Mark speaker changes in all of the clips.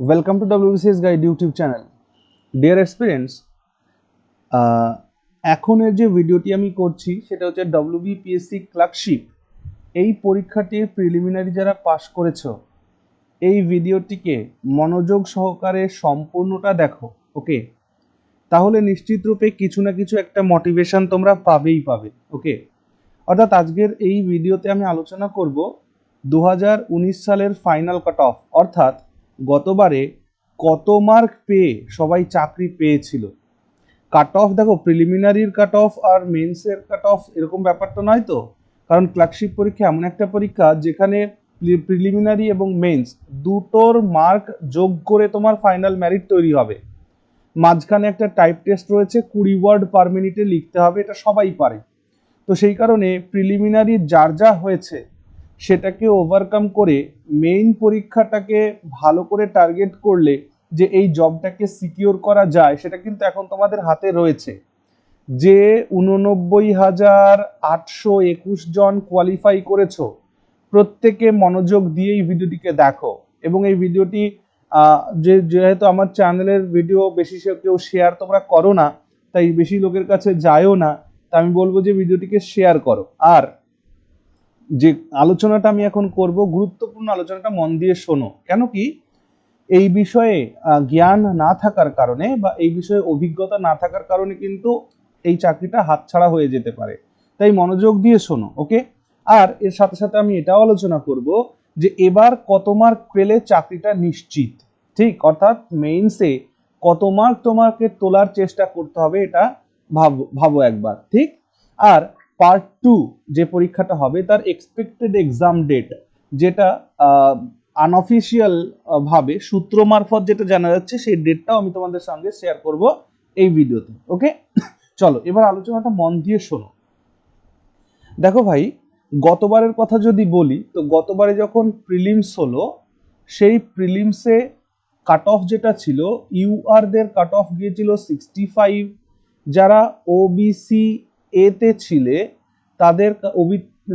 Speaker 1: Welcome to WBCS Guide YouTube channel. Dear experience, এখনের যে ভিডিওটি আমি করছি সেটা হচ্ছে ডব্লিউবিপিএসসি ক্লার্কশিপ এই পরীক্ষাটির প্রিলিমিনারি যারা পাশ করেছ এই ভিডিওটিকে মনোযোগ সহকারে সম্পূর্ণটা দেখো ওকে তাহলে নিশ্চিত রূপে কিছু না কিছু একটা মোটিভেশন তোমরা পাবেই পাবে ওকে অর্থাৎ আজকের এই ভিডিওতে আমি আলোচনা করব দু হাজার উনিশ সালের ফাইনাল কাট অফ অর্থাৎ গতবারে কত মার্ক পেয়ে সবাই চাকরি পেয়েছিল। কাট অফ দেখো প্রিলিমিনারির কাট অফ আর মেন্সের কাট অফ এরকম ব্যাপারটা নয় তো? কারণ ক্লার্কশিপ পরীক্ষা এমন একটা পরীক্ষা যেখানে প্রিলিমিনারি এবং মেন্স দুটোর মার্ক যোগ করে তোমার ফাইনাল ম্যারিট তৈরি হবে। মাঝখানে একটা টাইপ টেস্ট রয়েছে, কুড়ি ওয়ার্ড পার মিনিটে লিখতে হবে, এটা সবাই পারে। তো সেই কারণে প্রিলিমিনারি যার যা হয়েছে সেটাকে ওভারকাম করে মেইন পরীক্ষাটাকে ভালো করে টার্গেট করলে যে এই জবটাকে সিকিওর করা যায়, সেটা কিন্তু এখন তোমাদের হাতে রয়েছে। যে উননব্বই হাজার আটশো একুশ জন কোয়ালিফাই করেছ, প্রত্যেকে মনোযোগ দিয়ে এই ভিডিওটিকে দেখো। এবং এই ভিডিওটি যে, যেহেতু আমার চ্যানেলের ভিডিও বেশি কেউ শেয়ার তোমরা করো না, তাই বেশি লোকের কাছে যায়ও না, তা আমি বলব যে ভিডিওটিকে শেয়ার করো। আর যে আলোচনাটা আমি এখন করব, গুরুত্বপূর্ণ আলোচনাটা মন দিয়ে শোনো। কেন কি? এই বিষয়ে জ্ঞান না থাকার কারণে বা এই বিষয়ে অভিজ্ঞতা না থাকার কারণে কিন্তু এই চাকরিটা হাতছাড়া হয়ে যেতে পারে। তাই মনোযোগ দিয়ে শোনো, ওকে? আর এর সাথে সাথে আমি এটাও আলোচনা করব যে এবার কত মার্ক পেলে চাকরিটা নিশ্চিত। ঠিক? অর্থাৎ মেইনসে কত মার্ক তোমাকে তোলার চেষ্টা করতে হবে এটা ভাবো ভাবো একবার। ঠিক? আর পার্ট টু যে পরীক্ষাটা হবে, তার এক্সপেক্টেড এক্সাম ডেট যেটা আনঅফিসিয়াল ভাবে সূত্র মারফত যেটা জানা যাচ্ছে, সেই ডেটটাও আমি তোমাদের সঙ্গে শেয়ার করব এই ভিডিওতে ওকে চলো, এবার আলোচনাটা মন দিয়ে শোনো। দেখো ভাই, গতবারের কথা যদি বলি, তো গতবারে যখন প্রিলিমস হলো, সেই প্রিলিমসে কাট অফ যেটা ছিল ইউআরদের কাট অফ গিয়েছিল সিক্সটি ফাইভ যারা ওবিসি এতে ছিলে তাদের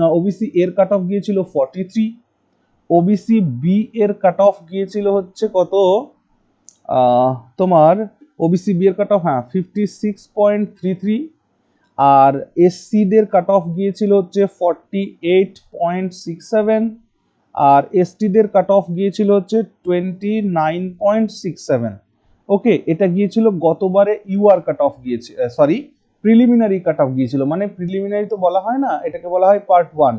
Speaker 1: ওবিসি এর কাট অফ গিয়েছিল ফর্টি থ্রি ওবিসি বি এর কাট অফ গিয়েছিল হচ্ছে কত? তোমার ওবিসি বি এর কাট অফ হ্যাঁ fifty six point three three আর এসসিদের কাট অফ গিয়েছিল হচ্ছে forty eight point six seven আর এসটিদের কাট অফ গিয়েছিল হচ্ছে twenty nine point six seven okay এটা গিয়েছিল গতবারে ইউআর কাট অফ গিয়েছে সরি প্রিলিমিনারি কাট অফ গিয়েছিল। মানে প্রিলিমিনারি তো বলা হয় না, এটাকে বলা হয় পার্ট ওয়ান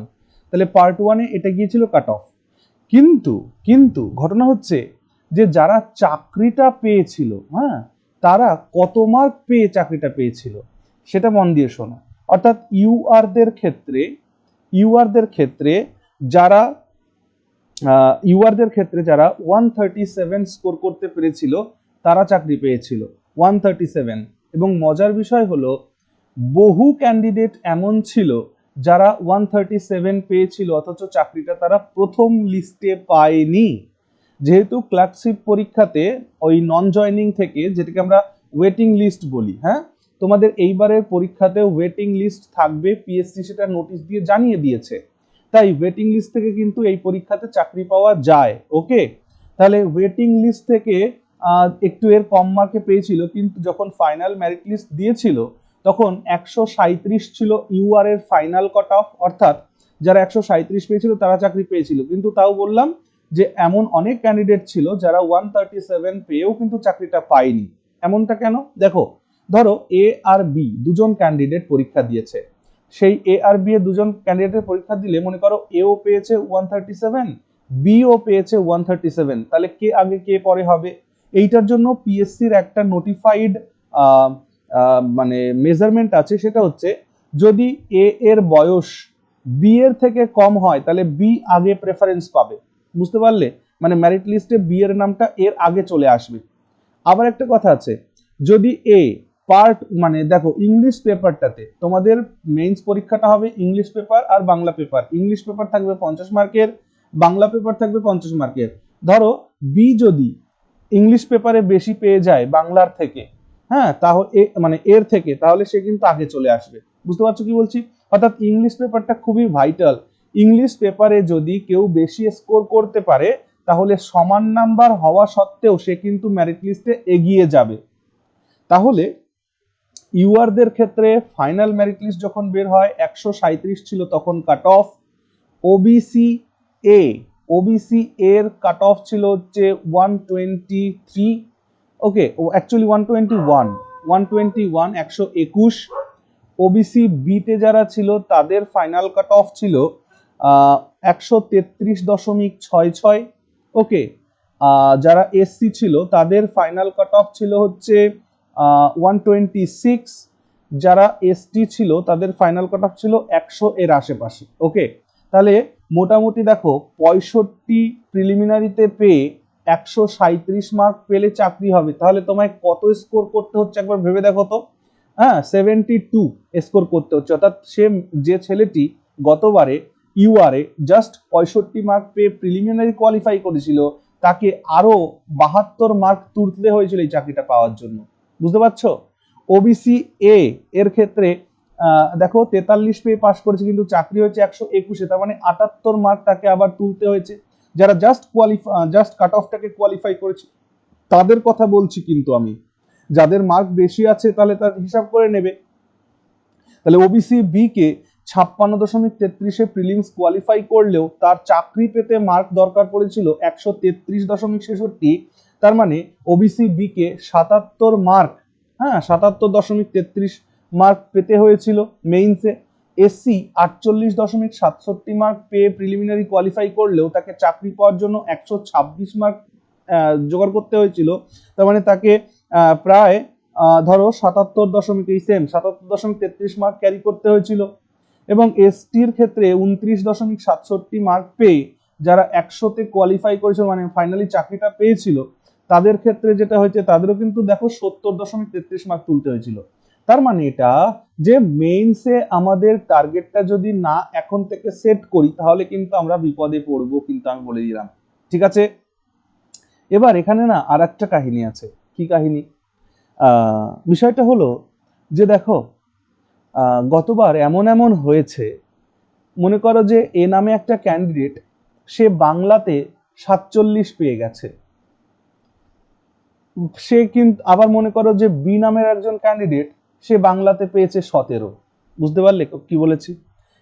Speaker 1: তাহলে পার্ট ওয়ানে এটা গিয়েছিল কাট অফ কিন্তু কিন্তু ঘটনা হচ্ছে যে যারা চাকরিটা পেয়েছিল হ্যাঁ তারা কত মার্ক পেয়ে চাকরিটা পেয়েছিল, সেটা মন দিয়ে শোনো। অর্থাৎ ইউআরদের ক্ষেত্রে ইউআরদের ক্ষেত্রে যারা ইউআরদের ক্ষেত্রে যারা ওয়ান থার্টি সেভেন স্কোর করতে পেরেছিল, তারা চাকরি পেয়েছিল ওয়ান থার্টি সেভেন এবং মজার বিষয় হলো বহু ক্যান্ডিডেট এমন ছিল যারা ওয়ান থার্টি সেভেন পেয়েছিল, অথচ চাকরিটা তারা প্রথম লিস্টে পায়নি। যেহেতু ক্লার্কশিপ পরীক্ষাতে ওই নন জয়নিং থেকে, যেটাকে আমরা ওয়েটিং লিস্ট বলি হ্যাঁ? তোমাদের এইবারের পরীক্ষাতে ওয়েটিং লিস্ট থাকবে পিএসসি সেটা নোটিশ দিয়ে জানিয়ে দিয়েছে। তাই ওয়েটিং লিস্ট থেকে কিন্তু এই পরীক্ষাতে চাকরি পাওয়া যায় ওকে তাহলে ওয়েটিং লিস্ট থেকে একটু এর কম মার্কে পেয়েছিল, কিন্তু যখন ফাইনাল মেরিট লিস্ট দিয়েছিল তখন একশো সাঁত্রিশ ছিল ইউআর এর ফাইনাল কট অফ অর্থাৎ যারা একশো সাঁত্রিশ পেয়েছিল তারা চাকরি পেয়েছিল। কিন্তু তাও বললাম যে এমন অনেক ক্যান্ডিডেট ছিল যারা ওয়ান থার্টি সেভেন পেয়েও কিন্তু চাকরিটা পায়নি। এমনটা কেন? দেখো, ধরো এ আর বি দুজন ক্যান্ডিডেট পরীক্ষা দিয়েছে। সেই এ আর বি এর দুজন ক্যান্ডিডেটের পরীক্ষা দিলে মনে করো এও পেয়েছে ওয়ান থার্টি সেভেন বিও পেয়েছে ওয়ান থার্টি সেভেন তাহলে কে আগে কে পরে হবে? এইটার জন্য পিএসসির একটা নোটিফাইড মানে মেজারমেন্ট আছে সেটা হচ্ছে যদি এ এর বয়স বি এর থেকে কম হয়, তাহলে বি আগে প্রেফারেন্স পাবে। বুঝতে পারলে? মানে ম্যারিট লিস্টে বি এর নামটা এর আগে চলে আসবে। আবার একটা কথা আছে, যদি এ পার্ট মানে দেখো ইংলিশ পেপারটাতে তোমাদের মেইনস পরীক্ষাটা হবে ইংলিশ পেপার আর বাংলা পেপার ইংলিশ পেপার থাকবে পঞ্চাশ মার্কের বাংলা পেপার থাকবে পঞ্চাশ মার্কের ধরো বি যদি ইংলিশ পেপারে বেশি পেয়ে যায় বাংলার থেকে হ্যাঁ তাহলে মানে এর থেকে, তাহলে সে কিন্তু আগে চলে আসবে। বুঝতে পারছ কি বলছি? অর্থাৎ ইংলিশ পেপারটা খুবই ভাইটাল ইংলিশ পেপারে যদি কেউ বেশি স্কোর করতে পারে, তাহলে সমান নাম্বার হওয়া সত্ত্বেও সে কিন্তু মেরিট লিস্টে এগিয়ে যাবে। তাহলে ইউআরদের ক্ষেত্রে ফাইনাল মেরিট লিস্ট যখন বের হয়, একশো সাঁত্রিশ ছিল তখন cut off OBC A OBC এর কাট অফ ছিল হচ্ছে ওয়ান টোয়েন্টি থ্রি ওকে ও actually one twenty one one twenty one একশো একুশ ওবিসি বিতে যারা ছিল, তাদের ফাইনাল কাট অফ ছিল একশো তেত্রিশ দশমিক ছয় ছয়। ওকে যারা এসসি ছিল, তাদের ফাইনাল কাট অফ ছিল হচ্ছে ওয়ান টোয়েন্টি সিক্স যারা এসটি ছিল, তাদের ফাইনাল কাট অফ ছিল একশো এর আশেপাশে। ওকে তাহলে মোটামুটি দেখো, পঁয়ষট্টি প্রিলিমিনারিতে পেয়ে একশো সাঁত্রিশ মার্ক পেলে চাকরি হবে। তাহলে তোমায় কত স্কোর করতে হচ্ছে একবার ভেবে দেখো তো? হ্যাঁ সেভেন্টি টু স্কোর করতে হচ্ছে। অর্থাৎ সে যে ছেলেটি গতবারে ইউআরে জাস্ট পঁয়ষট্টি মার্ক পেয়ে প্রিলিমিনারি কোয়ালিফাই করেছিল, তাকে আরও বাহাত্তর মার্ক তুলতে হয়েছিল এই চাকরিটা পাওয়ার জন্য। বুঝতে পারছ? ওবিসি এ এর ক্ষেত্রে দেখো তেতাল্লিশ পেয়ে পাশ করেছে, কিন্তু চাকরি হয়েছে একশো একুশে। তার মানে আটাত্তর মার্ক তাকে আবার তুলতে হয়েছে। যারা জাস্ট কোয়ালিফাই জাস্ট কাট অফটাকে কোয়ালিফাই করেছে, তাদের কথা বলছি কিন্তু আমি। যাদের মার্ক বেশি আছে, তাহলে তার হিসাব করে নেবে। তাহলে ওবিসি বি কে ছাপ্পান্ন দশমিক তেত্রিশে প্রিলিমস কোয়ালিফাই করলেও তার চাকরি পেতে মার্ক দরকার পড়েছিল একশো তেত্রিশ দশমিক ছেষট্টি, তার মানে ওবিসি বি কে সাতাত্তর মার্ক হ্যাঁ সাতাত্তর দশমিক তেত্রিশ মার্ক পেতে হয়েছিল মেইনসে এসসি আটচল্লিশ দশমিক সাতষট্টি মার্ক পেয়ে প্রিলিমিনারি কোয়ালিফাই করলেও তাকে চাকরি পাওয়ার জন্য একশো ছাব্বিশ মার্ক জোগাড় করতে হয়েছিল। তার মানে তাকে প্রায় ধরো সাতাত্তর দশমিক এই সেম সাতাত্তর দশমিক তেত্রিশ মার্ক ক্যারি করতে হয়েছিল। এবং এসটির ক্ষেত্রে উনত্রিশ দশমিক সাতষট্টি মার্ক পেয়ে যারা একশোতে কোয়ালিফাই করেছিল মানে ফাইনালি চাকরিটা পেয়েছিল, তাদের ক্ষেত্রে যেটা হয়েছে, তাদেরও কিন্তু দেখো সত্তর দশমিক তেত্রিশ মার্ক তুলতে হয়েছিল। তার মানে এটা যে মেইনসে আমাদের টার্গেটটা যদি না এখন থেকে সেট করি, তাহলে কিন্তু আমরা বিপদে পড়ব কিন্তু আমি বলে দিলাম। ঠিক আছে? এবার এখানে না আর একটা কাহিনী আছে। কি কাহিনী? বিষয়টা হলো যে দেখো গতবার এমন এমন হয়েছে, মনে করো যে এ নামে একটা ক্যান্ডিডেট সে বাংলাতে সাতচল্লিশ পেয়ে গেছে। সে কিন্তু আবার মনে করো যে বি নামের একজন ক্যান্ডিডেট সে বাংলাতে পেয়েছে সতেরো। বুঝতে পারলে কি বলেছি?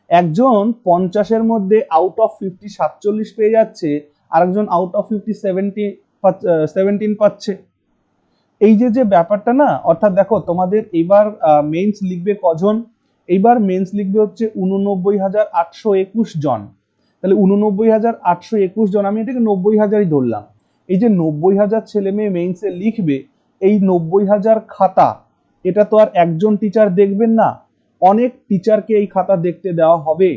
Speaker 1: একজন পঞ্চাশের মধ্যে আউট অফ ফিফটি সাতচল্লিশ পেয়ে যাচ্ছে, আরেকজন out of fifty seventy seventeen পাচ্ছে। এই যে যে ব্যাপারটা না, অর্থাৎ দেখো তোমাদের এবার মেন্স লিখবে কজন? এইবার মেন্স লিখবে হচ্ছে উননব্বই হাজার আটশো একুশ জন। তাহলে উননব্বই হাজার আটশো একুশ জন, আমি এটাকে নব্বই হাজারই ধরলাম। এই যে নব্বই হাজার ছেলে মেয়ে মেইনসে লিখবে, এই নব্বই হাজার খাতা এটা তো আর একজন টিচার দেখবেন না। অনেক টিচারকে এই খাতা দেখতে দেওয়া হবে।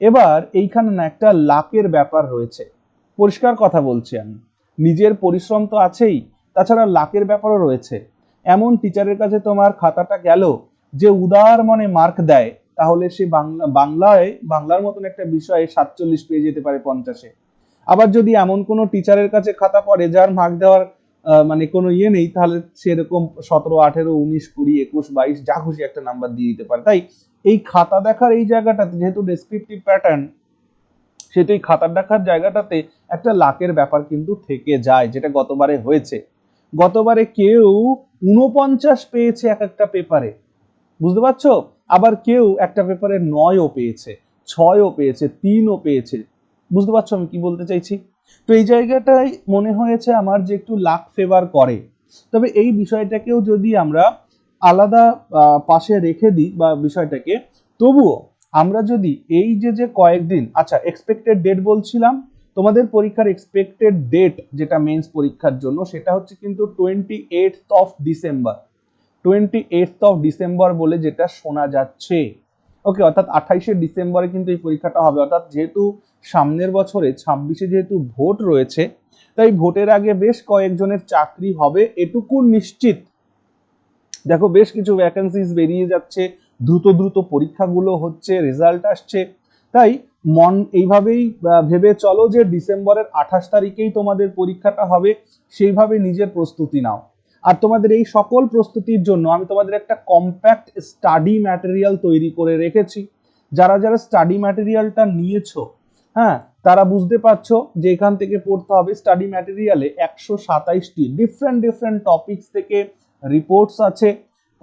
Speaker 1: এবার এইখানে না একটা লাকের ব্যাপার রয়েছে। পরিষ্কার কথা বলছি আমি। নিজের পরিশ্রম তো আছেই, তাছাড়া লাকের ব্যাপারও রয়েছে। এমন টিচারের কাছে তোমার খাতাটা গেল যে উদার মনে মার্ক দেয়, তাহলে সে বাংলা, বাংলায়, বাংলার মতন একটা বিষয়ে সাতচল্লিশ পেয়ে যেতে পারে পঞ্চাশে। আবার যদি এমন কোনো টিচারের কাছে খাতা পড়ে, যার মার্ক দেওয়ার মানে কোনো ইয়ে নেই, তাহলে সেরকম সতেরো, আঠেরো, উনিশ, কুড়ি, একুশ, বাইশ, যা খুশি একটা নাম্বার দিয়ে দিতে পারে। তাই এই খাতা দেখার এই জায়গাটাতে, যেহেতু ডেসক্রিপটিভ প্যাটার্ন সেহেতু এই খাতা দেখার জায়গাটাতে একটা লাকের ব্যাপার কিন্তু থেকে যায়, যেটা গতবারে হয়েছে। গতবারে কেউ উনপঞ্চাশ পেয়েছে এক একটা পেপারে বুঝতে পারছ? আবার কেউ একটা পেপারে নয়ও পেয়েছে, ছয়ও পেয়েছে, তিনও পেয়েছে। বুঝতে পারছ আমি কি বলতে চাইছি? তো এই জায়গাটাই মনে হয়েছে আমার যে একটু লাক ফেভার করে। তবে এই বিষয়টাকেও যদি আমরা আলাদা পাশে রেখে দিই বা বিষয়টাকে, তবুও আমরা যদি এই যে যে কয়েকদিন আচ্ছা এক্সপেক্টেড ডেট বলছিলাম, তোমাদের পরীক্ষার এক্সপেক্টেড ডেট যেটা মেন্স পরীক্ষার জন্য, সেটা হচ্ছে কিন্তু twenty eight of December twenty eight of December বলে যেটা শোনা যাচ্ছে। ওকে অর্থাৎ আঠাইশে ডিসেম্বরে কিন্তু এই পরীক্ষাটা হবে। অর্থাৎ যেহেতু সামনের বছরে ছাব্বিশে যেহেতু ভোট রয়েছে, তাই ভোটের আগে বেশ কয়েকজনের চাকরি হবে এটুকু নিশ্চিত। দেখো, বেশ কিছু ভ্যাকেন্সিস বেরিয়ে যাচ্ছে, দ্রুত দ্রুত পরীক্ষাগুলো হচ্ছে রেজাল্ট আসছে। তাই মন এইভাবেই ভেবে চলো যে ডিসেম্বরের আঠাশ তারিখেই তোমাদের পরীক্ষাটা হবে, সেইভাবে নিজের প্রস্তুতি নাও। আর তোমাদের এই সকল প্রস্তুতির জন্য আমি তোমাদের একটা কম্প্যাক্ট স্টাডি ম্যাটেরিয়াল তৈরি করে রেখেছি। যারা যারা স্টাডি ম্যাটেরিয়ালটা নিয়েছো হ্যাঁ তারা বুঝতে পারছ যে এখান থেকে পড়তে হবে স্টাডি ম্যাটেরিয়ালে একশো সাতাইশটি ডিফারেন্ট ডিফারেন্ট টপিকস থেকে রিপোর্টস আছে,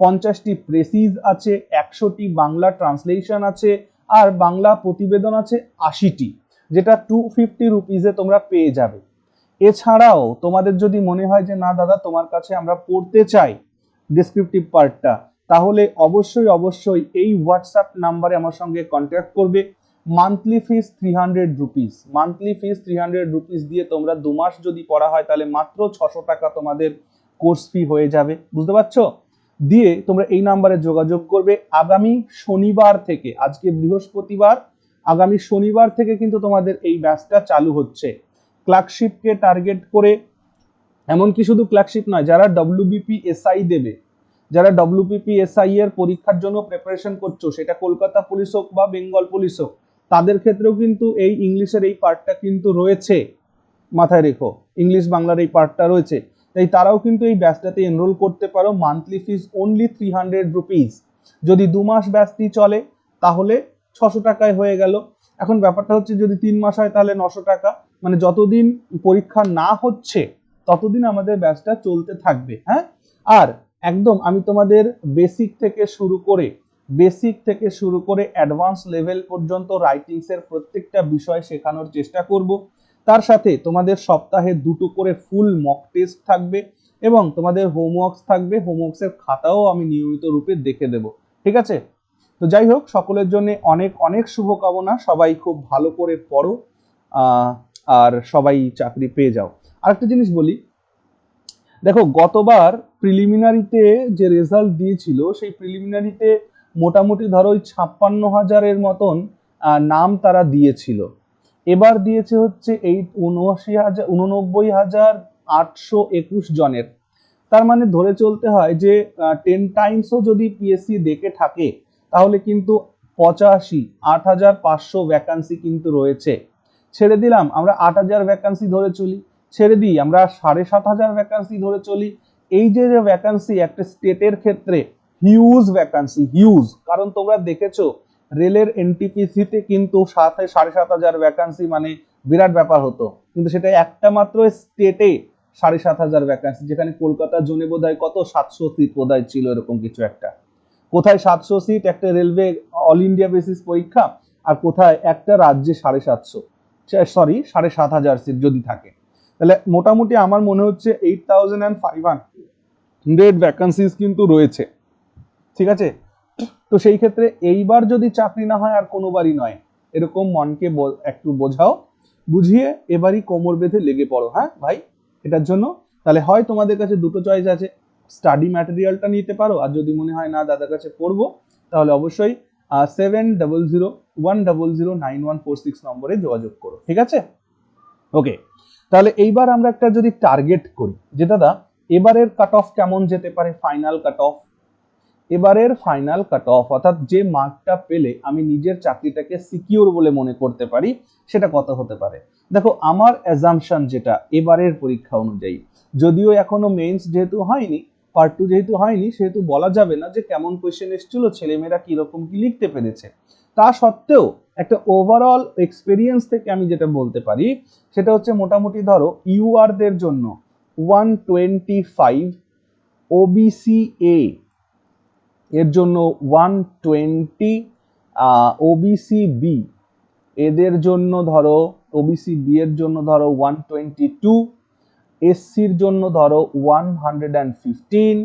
Speaker 1: পঞ্চাশটি প্রেসিজ আছে, একশোটি বাংলা ট্রান্সলেশন আছে, আর বাংলা প্রতিবেদন আছে আশিটি, যেটা টু ফিফটি রুপিজে তোমরা পেয়ে যাবে। এছাড়াও তোমাদের যদি মনে হয় যে, না দাদা, তোমার কাছে আমরা পড়তে চাই ডিসক্রিপটিভ পার্টটা তাহলে অবশ্যই অবশ্যই এই হোয়াটসঅ্যাপ নাম্বারে আমার সঙ্গে কন্ট্যাক্ট করবে। Monthly fees three hundred rupees monthly fees three hundred rupees দিয়ে তোমরা দু মাস যদি পড়া হয়, তাহলে মাত্র ছশো টাকা তোমাদের কোর্স ফি হয়ে যাবে। বুঝতে পারছ? দিয়ে তোমরা এই নাম্বারে যোগাযোগ করবে। আগামী শনিবার থেকে, আজকে বৃহস্পতিবার, আগামী শনিবার থেকে কিন্তু তোমাদের এই ব্যাচটা চালু হচ্ছে। ক্লার্কশিপকে টার্গেট করে, এমনকি শুধু ক্লার্কশিপ নয়, যারা ডব্লিউবিপি এসআই দেবে, যারা ডব্লিউবিপি এসআই এর পরীক্ষার জন্য প্রিপারেশন করছ, সেটা কলকাতা পুলিশ হোক বা বেঙ্গল পুলিশ হোক, তাদের ক্ষেত্রেও কিন্তু এই ইংলিশের এই পার্টটা কিন্তু রয়েছে মাথায় রেখো। ইংলিশ বাংলার এই পার্টটা রয়েছে। তাই তারাও কিন্তু এই ব্যাচটাতে এনরোল করতে পারো monthly fees only three hundred rupees যদি দু মাস ব্যাচটি চলে, তাহলে ছশো টাকায় হয়ে গেল। এখন ব্যাপারটা হচ্ছে যদি তিন মাস হয়, তাহলে নশো টাকা। মানে যতদিন পরীক্ষা না হচ্ছে, ততদিন আমাদের ব্যাচটা চলতে থাকবে হ্যাঁ? আর একদম আমি তোমাদের বেসিক থেকে শুরু করে বেসিক থেকে শুরু করে অ্যাডভান্স লেভেল পর্যন্ত রাইটিংসের প্রত্যেকটা বিষয় শেখানোর চেষ্টা করব। তার সাথে তোমাদের সপ্তাহে দুটো করে ফুল মক টেস্ট থাকবে এবং তোমাদের হোমওয়ার্কস থাকবে হোমওয়ার্কসের খাতাও আমি নিয়মিত রূপে দেখে দেব, ঠিক আছে? তো যাই হোক, সকলের জন্য অনেক অনেক শুভকামনা, সবাই খুব ভালো করে পড়ো। আর সবাই চাকরি পেয়ে যাও। আরেকটা জিনিস বলি, দেখো গতবার প্রিলিমিনারিতে যে রেজাল্ট দিয়েছিল, সেই প্রিলিমিনারিতে মোটামুটি ধরো ওই ছাপ্পান্ন হাজারের মতন নাম তারা দিয়েছিল। এবার দিয়েছে হচ্ছে এই উনআশি হাজার উননব্বই হাজার আটশো একুশ জনের। তার মানে ধরে চলতে হয় যে টেন টাইমসও যদি পিএসসি দেখে থাকে, তাহলে কিন্তু পঁচাশি, আট হাজার পাঁচশো ভ্যাকান্সি কিন্তু রয়েছে। ছেড়ে দিলাম, আমরা আট হাজার ভ্যাকান্সি ধরে চলি, ছেড়ে দিই, আমরা সাড়ে সাত হাজার ভ্যাকান্সি ধরে চলি। এই যে যে ভ্যাকান্সি একটা স্টেটের ক্ষেত্রে হিউজ ভ্যাকান্সি হিউজ কারণ তোমরা দেখেছ, রেলের এনটিপিসিতে কিন্তু সাথে সাড়ে সাত হাজার ভ্যাকান্সি মানে বিরাট ব্যাপার হতো। কিন্তু সেটা একটা মাত্র স্টেটে সাড়ে সাত হাজার ভ্যাকান্সি যেখানে কলকাতা জোনে বোধহয় কত? সাতশো সিট বোধহয় ছিল এরকম কিছু একটা। কোথায় সাতশো সিট একটা রেলওয়ে অল ইন্ডিয়া বেসিস পরীক্ষা, আর কোথায়? একটা রাজ্যে সাড়ে সাতশো। সরি সাড়ে সাত হাজার সিট যদি থাকে। তাহলে মোটামুটি আমার মনে হচ্ছে eight thousand and five hundred vacancies কিন্তু রয়েছে। ঠিক আছে? তো সেই ক্ষেত্রে এইবার যদি চাকরি না হয়, আর কোনোবারই নয়। এরকম মনকে একটু বোঝাও, বুঝিয়ে এবারই কোমর বেঁধে লেগে পড়ো হ্যাঁ ভাই? এটার জন্য। তাহলে হয় তোমাদের কাছে দুটো চয়েস আছে। স্টাডি ম্যাটেরিয়ালটা নিতে পারো, আর যদি মনে হয় না, দাদার কাছে পড়ব, তাহলে অবশ্যই seven double zero one double zero nine one four six নম্বরে যোগাযোগ করো, ঠিক আছে? ওকে তাহলে এইবার আমরা একটা যদি টার্গেট করি, যে দাদা, এবারের কাট অফ কেমন যেতে পারে? ফাইনাল কাট অফ এবারের ফাইনাল কাট অফ অর্থাৎ যে মার্কটা পেলে আমি নিজের চাকরিটাকে সিকিউর বলে মনে করতে পারি, সেটা কত হতে পারে? দেখো, আমার অ্যাজামশন যেটা, এবারের পরীক্ষা অনুযায়ী, যদিও এখনও মেইনস যেহেতু হয়নি পার্ট টু যেহেতু হয়নি, সেহেতু বলা যাবে না যে কেমন কোয়েশ্চেন এসেছিল, ছেলেমেয়েরা কীরকম কি লিখতে পেরেছে। তা সত্ত্বেও একটা ওভারঅল এক্সপিরিয়েন্স থেকে আমি যেটা বলতে পারি, সেটা হচ্ছে মোটামুটি ধরো ইউআর দের জন্য one twenty five OBC A এর জন্য ওয়ান টোয়েন্টি ওবিসি বি এদের জন্য ধরো ওবিসি বি এর জন্য ধরো ওয়ান টোয়েন্টি টু এসসির জন্য ধরো ওয়ান হান্ড্রেড অ্যান্ড ফিফটিন,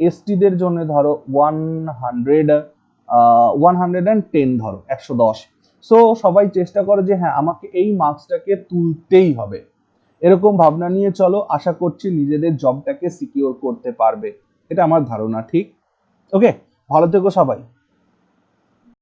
Speaker 1: এসটিদের জন্য ধরো one hundred one hundred and ten ধরো, একশো দশ। সো সবাই চেষ্টা করো যে হ্যাঁ আমাকে এই মার্কসটাকে তুলতেই হবে। এরকম ভাবনা নিয়ে চলো, আশা করছি নিজেদের জবটাকে সিকিওর করতে পারবে। এটা আমার ধারণা, ঠিক? ওকে ভালো থেকো সবাই।